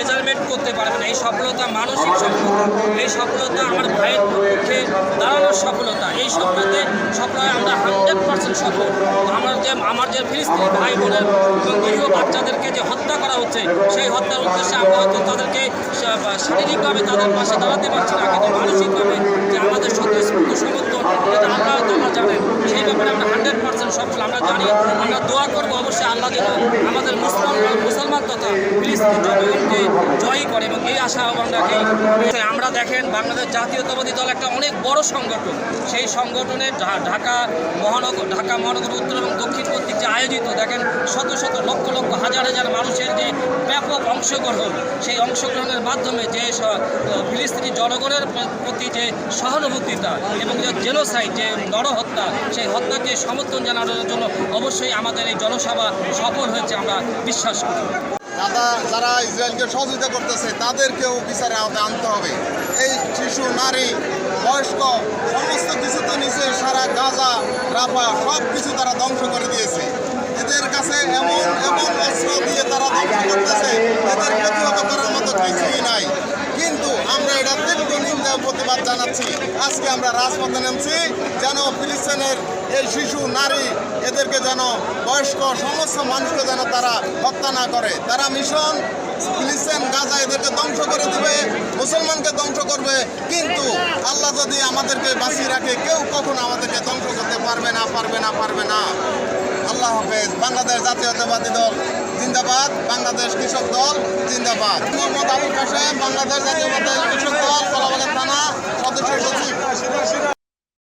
Measurement করতে পারবে না। এই সফলতা মানসিক সফলতা, এই সফলতা আমার ভাইয়ের পক্ষে দাঁড়ানোর সফলতা, এই সফলতে সফলতায় আমরা হান্ড্রেড পার্সেন্ট সফল। আমার যে আমার যে ফিলিস্তিনি ভাই বোনের নিরীহ বাচ্চাদেরকে যে হত্যা করা হচ্ছে, সেই হত্যার উদ্দেশ্যে আমরা হয়তো তাদেরকে শারীরিকভাবে তাদের পাশে দাঁড়াতে পারছি না, কিন্তু মানসিকভাবে যে আমাদের সত্যি সমর্থন, এটা আল্লাহ তালা জানেন। সেই ব্যাপারে আমরা সফল আমরা জানি। আমরা দোয়া করব অবশ্যই আল্লাহ যেন আমাদের মুসলমান মুসলমান তথা ফিলিস্তিন জনগণকে জয়ী করে এবং এই আশা আহ্বান আমরা দেখেন বাংলাদেশ জাতীয়তাবাদী দল একটা অনেক বড় সংগঠন। সেই সংগঠনে ঢাকা মহানগর ঢাকা মহানগর উত্তর এবং দক্ষিণ কর্তৃক যে আয়োজিত, দেখেন শত শত লক্ষ লক্ষ, হাজার হাজার মানুষের যে অংশগ্রহণ, সেই অংশগ্রহণের মাধ্যমে যে ফিলিস্তিনি জনগণের প্রতি যে সহানুভূতিতা এবং যে জেনোসাইড, যে নরহত্যা, সেই হত্যাকে সমর্থন জানানোর জন্য অবশ্যই আমাদের এই জনসভা সফল হয়েছে আমরা বিশ্বাস করি। দাদা, যারা ইসরায়েলকে সহযোগিতা করতেছে, তাদেরকেও বিচারে আওতায় আনতে হবে। এই শিশু, নারী, বয়স্ক, সমস্ত কিছু তো নিচে সারা গাজা, রাফা সব কিছু তারা ধ্বংস করে দিয়েছে। এদের কাছে এমন এমন অস্ত্র দিয়ে তারা ধ্বংস করতেছে এদের প্রতিহত করার মতো কিছুই নাই। কিন্তু আমরা এটা তীব্র নিন্দা প্রতিবাদ জানাচ্ছি। আজকে আমরা রাজপথে নেমছি, যেন ফিলিস্তিনের এই শিশু, নারী, এদেরকে যেন বয়স্ক, সমস্ত মানুষকে যেন তারা হত্যা না করে। তারা মিশন, ফিলিস্তিন, গাজা এদেরকে ধ্বংস করে দিবে, মুসলমানকে ধ্বংস করবে। কিন্তু আল্লাহ যদি আমাদেরকে বাঁচিয়ে রাখে, কেউ কখনো আমাদেরকে ধ্বংস করতে পারবে না পারবে না পারবে না। আল্লাহ হাফেজ, বাংলাদেশ জাতীয়তাবাদী দল। জিন্দাবাদ বাংলাদেশ কৃষক দল জিন্দাবাদ। মোহাম্মদ আবুল কাসেম বাংলাদেশ জাতীয়তাবাদী কৃষক দল